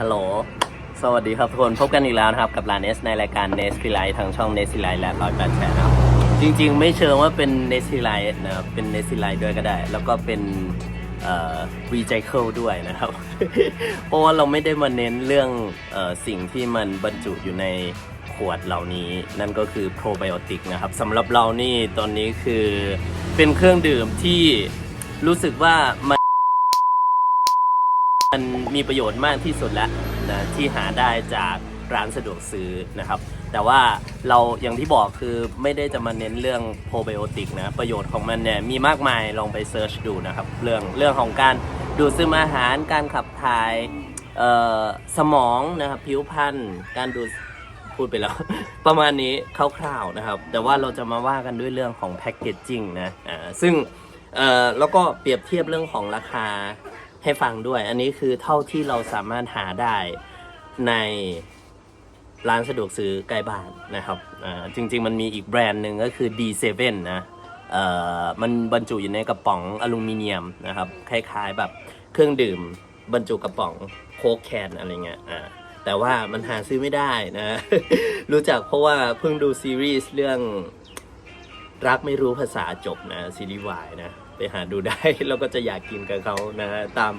ฮัลโหล สวัสดีครับทุกคน พบกันอีกแล้วนะครับ กับร้านเนสในรายการเนสฟิไลทางช่องเนสฟิไลและร้อยแปดแชร์นะครับ จริงๆ ไม่เชิงว่าเป็นเนสฟิไลนะครับ เป็นเนสฟิไลด้วยก็ได้ แล้วก็เป็นเอ่อรีไซเคิลด้วยนะครับ เพราะว่าเราไม่ได้มาเน้นเรื่องออสิ่งที่มันบรรจุอยู่ในขวดเหล่านี้ นั่นก็คือโปรไบโอติกนะครับสำหรับเรานี่ตอนนี้คือเป็นเครื่องดื่มที่รู้สึกว่ามัน มันมีประโยชน์มากที่สุดแล้วนะที่หาได้จากร้านสะดวกซื้อนะครับ แต่ว่าเราอย่างที่บอกคือไม่ได้จะมาเน้นเรื่องโปรไบโอติกนะ ประโยชน์ของมันเนี่ยมีมากมายลองไปเซิร์ชดูนะครับ เรื่องเรื่องของการดูดซึมอาหารการขับถ่ายสมองนะครับผิวพรรณการดูดพูดไปแล้ว ประมาณนี้คร่าวๆนะครับ แต่ว่าเราจะมาว่ากันด้วยเรื่องของแพคเกจจิ้งนะอ่าซึ่งแล้วก็เปรียบเทียบเรื่องของราคา ให้ฟังด้วย อันนี้คือเท่าที่เราสามารถหาได้ในร้านสะดวกซื้อใกล้บ้านนะครับอ่าจริง ๆ มันมีอีกแบรนด์หนึ่งก็คือ D7 นะอ่อมันบรรจุอยู่ในกระป๋องอลูมิเนียมนะครับ คล้ายๆแบบเครื่องดื่มบรรจุกระป๋องโค้กแคนอะไรเงี้ยอ่าแต่ว่ามันหาซื้อไม่ได้นะ รู้จักเพราะว่าเพิ่งดูซีรีส์เรื่องรักไม่รู้ภาษาจบนะ ซีรีส์วายนะ ไปหาดูได้ แล้วก็จะอยากกินกับเขานะตาม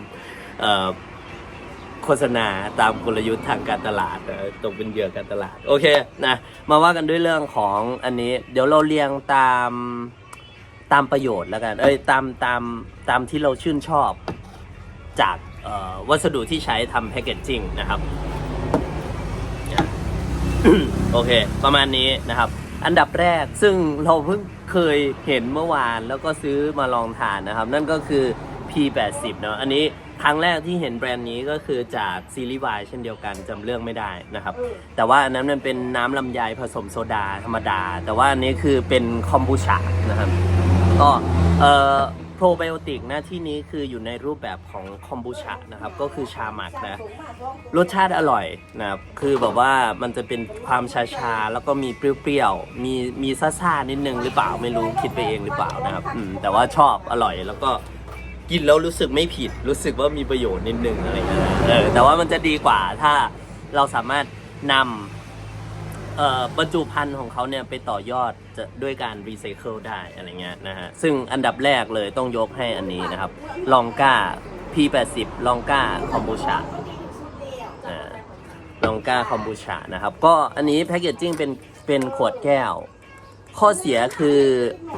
โฆษณาตามกลยุทธ์ทางการตลาดนะตกเป็นเหยื่อการตลาด โอเคนะมาว่ากันด้วยเรื่องของอันนี้ เดี๋ยวเราเรียงตามตามประโยชน์แล้วกัน เอ้ยตามตามตามที่เราชื่นชอบจากวัสดุที่ใช้ทำแพคเกจจิ้งนะครับ โอเค ประมาณนี้นะครับ อันดับแรกซึ่งเราเพิ่งเคยเห็นเมื่อวานแล้วก็ซื้อมาลองทานนะครับ นั่นก็คือ P80 เนาะอันนี้ครั้งแรกที่เห็นแบรนด์นี้ก็คือจากซีรีส์วายเช่นเดียวกันจำเรื่องไม่ได้นะครับ แต่ว่าอันนั้นมันเป็นน้ำลำไยผสมโซดาธรรมดา แต่ว่าอันนี้คือเป็นคอมบูชานะครับ ก็เอ่อ โปรไบโอติกนะที่นี้คืออยู่ในรูปแบบของคอมบูชานะครับ ก็คือชาหมักนะ รสชาติอร่อยนะครับ คือแบบว่ามันจะเป็นความชาๆแล้วก็มีเปรี้ยวๆ มีมีซ่าๆ นิดนึงหรือเปล่าไม่รู้คิดไปเองหรือเปล่านะครับอืมแต่ว่าชอบอร่อยแล้วก็กินแล้วรู้สึกไม่ผิด รู้สึกว่ามีประโยชน์นิดนึงอะไรอย่างเงี้ยเออแต่ว่ามันจะดีกว่าถ้าเราสามารถนำ เอ่อบรรจุภัณฑ์ของเขาเนี่ยไปต่อยอดจะด้วยการรีไซเคิลได้อะไรเงี้ยนะฮะ ซึ่งอันดับแรกเลยต้องยกให้อันนี้นะครับ ลองก้า P80 ลองก้าคอมบูชาลองก้าคอมบูชานะครับ ก็อันนี้แพคเกจจิ้งเป็นเป็นขวดแก้ว ข้อเสียคือ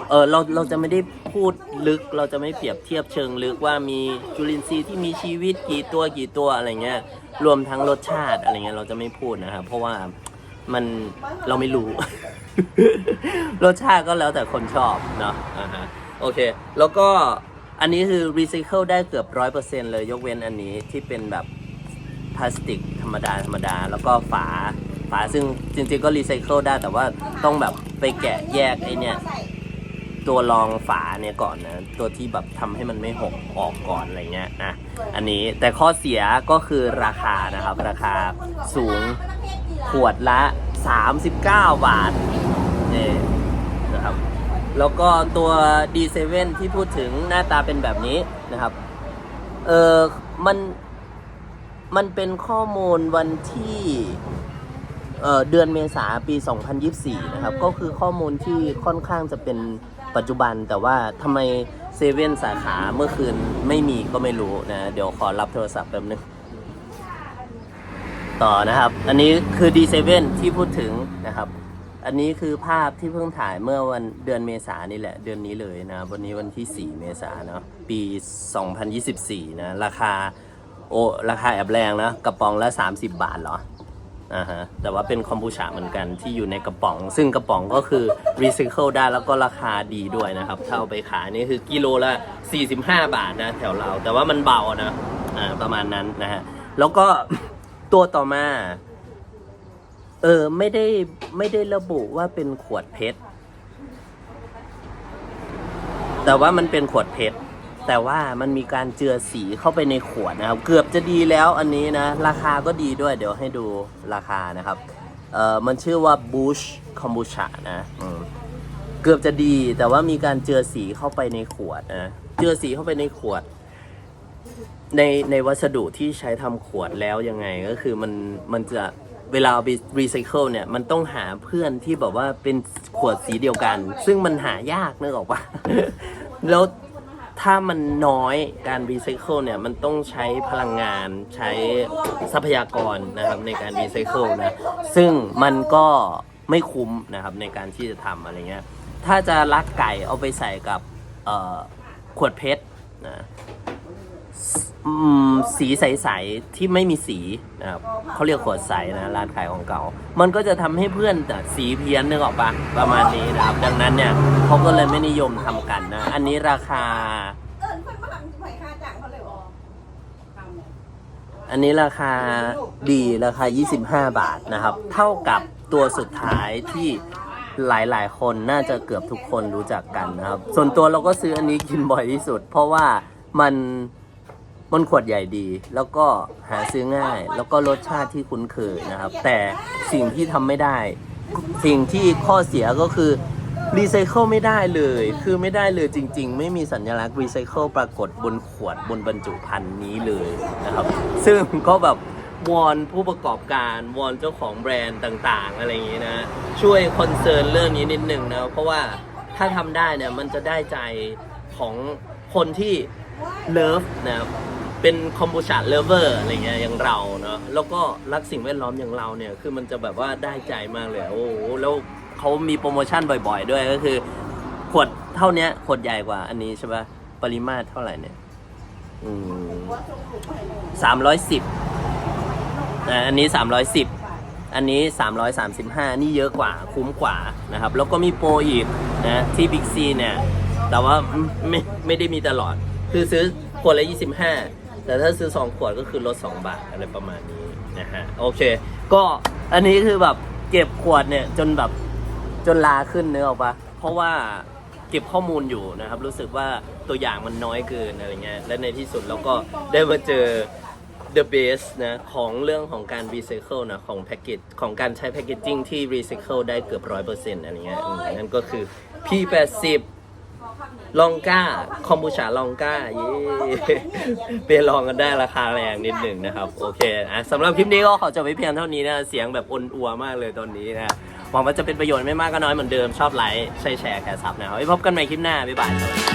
เออเราเราจะไม่ได้พูดลึก เราจะไม่เปรียบเทียบเชิงลึกว่ามีจุลินทรีย์ที่มีชีวิตกี่ตัวกี่ตัวอะไรเงี้ย รวมทั้งรสชาติอะไรเงี้ยเราจะไม่พูดนะครับ เพราะว่า มันเราไม่รู้ รสชาติก็แล้วแต่คนชอบเนาะอ่าฮะโอเค แล้วก็อันนี้คือรีไซเคิลได้เกือบร้อยเปอร์เซ็นเลย ยกเว้นอันนี้ที่เป็นแบบพลาสติกธรรมดา ธรรมดา แล้วก็ฝาฝาซึ่งจริงๆก็รีไซเคิลได้แต่ว่าต้องแบบไปแกะแยกไอเนี่ย ตัวรองฝาเนี่ยก่อนนะ ตัวที่แบบทำให้มันไม่หกออกก่อนอะไรเงี้ยนะอันนี้แต่ข้อเสียก็คือราคานะครับ ราคาสูง ขวดละ 39 บาทเนี่ยนะครับ แล้วก็ตัว D7 ที่พูดถึงหน้าตาเป็นแบบนี้นะครับ เออมันมันเป็นข้อมูลวันที่เออเดือนเมษาปี 2024 นะครับ ก็คือข้อมูลที่ค่อนข้างจะเป็นปัจจุบัน แต่ว่าทำไมเซเว่นสาขาเมื่อคืนไม่มีก็ไม่รู้นะ เดี๋ยวขอรับโทรศัพท์แป๊บนึง ต่อนะครับ อันนี้คือ D7 ที่พูดถึงนะครับ อันนี้คือภาพที่เพิ่งถ่ายเมื่อวันเดือนเมษานี่แหละ เดือนนี้เลยนะ วันนี้วันที่ 4 เมษาเนาะ ปี 2024 นะ ราคาโอ้ราคาแอบแรงนะ กระป๋องละ 30 บาทเหรออ่าฮะ แต่ว่าเป็นคอมบูชาเหมือนกันที่อยู่ในกระป๋อง ซึ่งกระป๋องก็คือรีไซเคิลได้แล้วก็ราคาดีด้วยนะครับถ้าเอาไปขายนี่คือกิโลละ 45 บาทนะแถวเรา แต่ว่ามันเบานะ อ่า ประมาณนั้นนะฮะ แล้วก็ ตัวต่อมา เออ ไม่ได้ไม่ได้ระบุว่าเป็นขวดเพชร แต่ว่ามันเป็นขวดเพชร แต่ว่ามันมีการเจือสีเข้าไปในขวดนะครับ เกือบจะดีแล้วอันนี้นะ ราคาก็ดีด้วย เดี๋ยวให้ดูราคานะครับ เออมันชื่อว่า Bush Kombucha นะเกือบจะดี แต่ว่ามีการเจือสีเข้าไปในขวดนะ เจือสีเข้าไปในขวด ในในวัสดุที่ใช้ทำขวดแล้วยังไงก็คือมันมันจะเวลาเอาไปรีไซเคิลเนี่ย มันต้องหาเพื่อนที่แบบว่าเป็นขวดสีเดียวกัน ซึ่งมันหายากนึกออกปะ แล้วถ้ามันน้อยการรีไซเคิลเนี่ย มันต้องใช้พลังงานใช้ทรัพยากรนะครับในการรีไซเคิลนะ ซึ่งมันก็ไม่คุ้มนะครับในการที่จะทำอะไรเงี้ย ถ้าจะลักไก่เอาไปใส่กับเอ่อขวดเพชรนะ อืมสีใสๆที่ไม่มีสีนะครับเขาเรียกขวดใสนะร้านขายของเก่า มันก็จะทำให้เพื่อนแต่สีเพี้ยนนึกออกปะประมาณนี้นะครับ ดังนั้นเนี่ยเขาก็เลยไม่นิยมทำกันนะ อันนี้ราคา เอิญเพื่อนมาทำไผ่ค่าจ้างเขาเลยเหรออันนี้ราคาดีราคา 25 บาทนะครับ เท่ากับตัวสุดท้ายที่หลายๆ คนน่าจะเกือบทุกคนรู้จักกันนะครับ ส่วนตัวเราก็ซื้ออันนี้กินบ่อยที่สุด เพราะว่ามัน มันขวดใหญ่ดี แล้วก็หาซื้อง่าย แล้วก็รสชาติที่คุ้นเคยนะครับ แต่สิ่งที่ทำไม่ได้ สิ่งที่ข้อเสียก็คือรีไซเคิลไม่ได้เลย คือไม่ได้เลยจริง ๆ ไม่มีสัญลักษณ์รีไซเคิลปรากฏบนขวดบนบรรจุภัณฑ์นี้เลยนะครับ ซึ่งก็แบบวอนผู้ประกอบการวอนเจ้าของแบรนด์ต่างๆ อะไรอย่างนี้นะ ช่วยคอนเซิร์นเรื่องนี้นิดหนึ่งนะเพราะว่าถ้าทำได้เนี่ยมันจะได้ใจของคนที่เลิฟนะครับ เป็นคอมบูชาเลเวอร์อะไรเงี้ยอย่างเราเนาะแล้วก็รักสิ่งแวดล้อมอย่างเราเนี่ยคือมันจะแบบว่าได้ใจมากเลยโอ้โหแล้วเขามีโปรโมชั่นบ่อย ๆ ด้วยก็คือ ขวดเท่าเนี้ยขวดใหญ่กว่าอันนี้ใช่ปะปริมาตรเท่าไหร่เนี่ยอืมสามร้อยสิบอันนี้สามร้อยสิบอันนี้สามร้อยสามสิบห้านี่เยอะกว่าคุ้มกว่านะครับ แล้วก็มีโปรอีกนะที่บิ๊กซีเนี่ย แต่ว่าไม่ไม่ได้มีตลอด คือซื้อขวดละยี่สิบห้า แต่ถ้าซื้อสองขวดก็คือลดสองบาทอะไรประมาณนี้นะฮะโอเค ก็อันนี้คือแบบเก็บขวดเนี่ยจนแบบจนลาขึ้นเนื้อออกปะเพราะว่าเก็บข้อมูลอยู่นะครับ รู้สึกว่าตัวอย่างมันน้อยเกินอะไรเงี้ยและในที่สุดเราก็ได้มาเจอ the base นะของเรื่องของการ recycle นะของแพ็กเกจของการใช้แพ็กเกจจิ้งที่ recycle ได้เกือบร้อยเปอร์เซ็นต์อะไรเงี้ยอืมนั่นก็คือ P80 ลองก้า คอมบูชาลองก้าเย้ไปลองกันได้ราคาแรงนิดหนึ่งนะครับ โอเคอะสำหรับคลิปนี้ก็ขอจบไว้เพียงเท่านี้นะ เสียงแบบอนอัวมากเลยตอนนี้นะหวังว่าจะเป็นประโยชน์ไม่มากก็น้อยเหมือนเดิมชอบไลค์ใช่แชร์แคร์ซับนะครับไว้พบกันใหม่คลิปหน้า บ๊ายบายสวัสดี